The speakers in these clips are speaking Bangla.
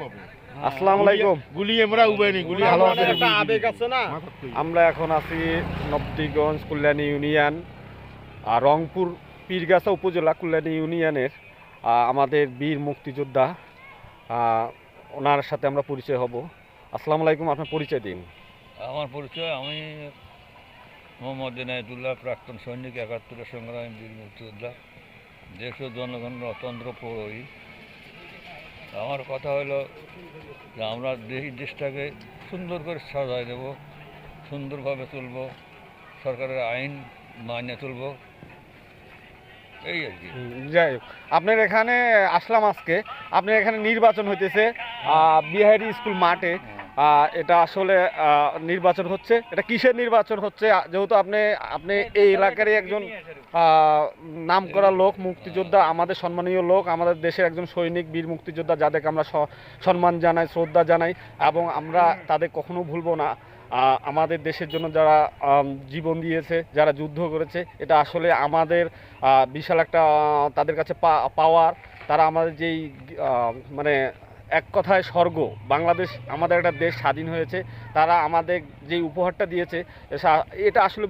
পাবে। আসসালামু আলাইকুম। গুলি আমরা উবাইনি গুলি ভালো আমাদের একটা আবেগ আছে না? আমরা এখন আছি নবদীগঞ্জ কল্যাণী ইউনিয়ন আর রংপুর পীরগাছা উপজেলা কল্যাণী ইউনিয়নের আমাদের বীর মুক্তিযোদ্ধা ওনার সাথে আমরা পরিচয় হব। আসসালামু আলাইকুম আপনার পরিচয় দিন। আমার পরিচয় আমি মোহাম্মদ এনায়তুল্লাহ প্রাক্তন সৈনিক একাত্তরের সংগ্রামী বীর মুক্তিযোদ্ধা দেশ ও জনগণের অতন্ত্র প্রহরী। আমার কথা হলো যে আমরা এই দেশটাকে সুন্দর করে সাজায় দেব সুন্দরভাবে তুলব সরকারের আইন মানে তুলব। এই আর কি। যাই হোক আপনার এখানে আসলাম আজকে। আপনার এখানে নির্বাচন হইতেছে বিহারি স্কুল মাঠে। আহ, এটা আসলে নির্বাচন হচ্ছে। এটা কিসের নির্বাচন হচ্ছে? যেহেতু আপনি আপনি এই এলাকারই একজন নাম করা লোক, মুক্তিযোদ্ধা, আমাদের সম্মানীয় লোক, আমাদের দেশের একজন সৈনিক, বীর মুক্তিযোদ্ধা, যাদেরকে আমরা সম্মান জানাই, শ্রদ্ধা জানাই, এবং আমরা তাদের কখনো ভুলবো না। আমাদের দেশের জন্য যারা জীবন দিয়েছে, যারা যুদ্ধ করেছে, এটা আসলে আমাদের বিশাল একটা তাদের কাছে পাওয়ার। তারা আমাদের যেই মানে এক কথায় স্বর্গ। বাংলাদেশ আমাদের একটা দেশ স্বাধীন হয়েছে। তারা আমাদের যে উপহারটা দিয়েছে এটা আসলে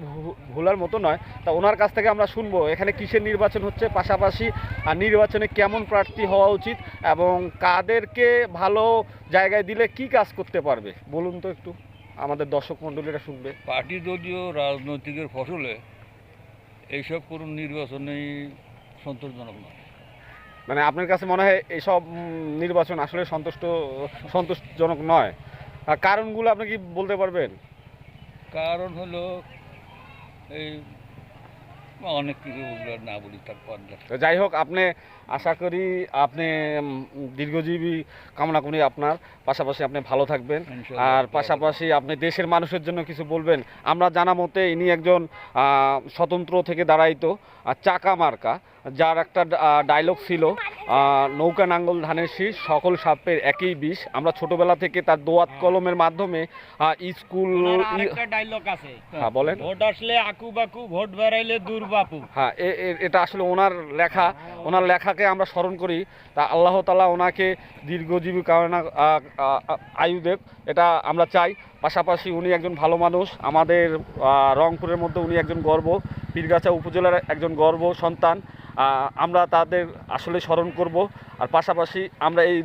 ভোলার মতো নয়। তা ওনার কাছ থেকে আমরা শুনব, এখানে কিসের নির্বাচন হচ্ছে, পাশাপাশি আর নির্বাচনে কেমন প্রার্থী হওয়া উচিত এবং কাদেরকে ভালো জায়গায় দিলে কি কাজ করতে পারবে? বলুন তো একটু, আমাদের দর্শক মণ্ডলীরা শুনবে। পার্টি দলীয় রাজনৈতিকের ফসলে এইসব কোনো নির্বাচনেই সন্তোষজনক নয়। মানে আপনার কাছে মনে হয় এইসব নির্বাচন আসলে সন্তুষ্ট, সন্তোষজনক নয়? আর কারণগুলো আপনি কি বলতে পারবেন? কারণ হলো এই অনেক কিছু না বলি তারপর তো যাই হোক আপনি আশা করি আপনি দীর্ঘজীবী কামনা করি আপনার। পাশাপাশি আপনি ভালো থাকবেন। আর পাশাপাশি আপনি দেশের মানুষের জন্য কিছু বলবেন। আমরা জানা মতে ইনি একজন স্বতন্ত্র থেকে দাঁড়াইতো আর চাকা মার্কা যার একটা ডায়লগ ছিল। নৌকা নাঙ্গল ধানের শীষ সকল সাপের একই বিষ। আমরা ছোটবেলা থেকে তার দোয়াত কলমের মাধ্যমে স্কুল ডায়লগ আছে। হ্যাঁ বলেন। ভোট আসলে আকু বাকু ভোট বেড়াইলে দূর বাপু। হ্যাঁ এটা আসলে ওনার লেখা। ওনার লেখাকে আমরা স্মরণ করি। তা আল্লাহ তালা ওনাকে দীর্ঘজীবী কারণা আয়ু দেব এটা আমরা চাই। পাশাপাশি উনি একজন ভালো মানুষ। আমাদের রংপুরের মধ্যে উনি একজন গর্ব। পীরগাছা উপজেলার একজন গর্ব সন্তান। আমরা তাদের আসলে স্মরণ করব। আর পাশাপাশি আমরা এই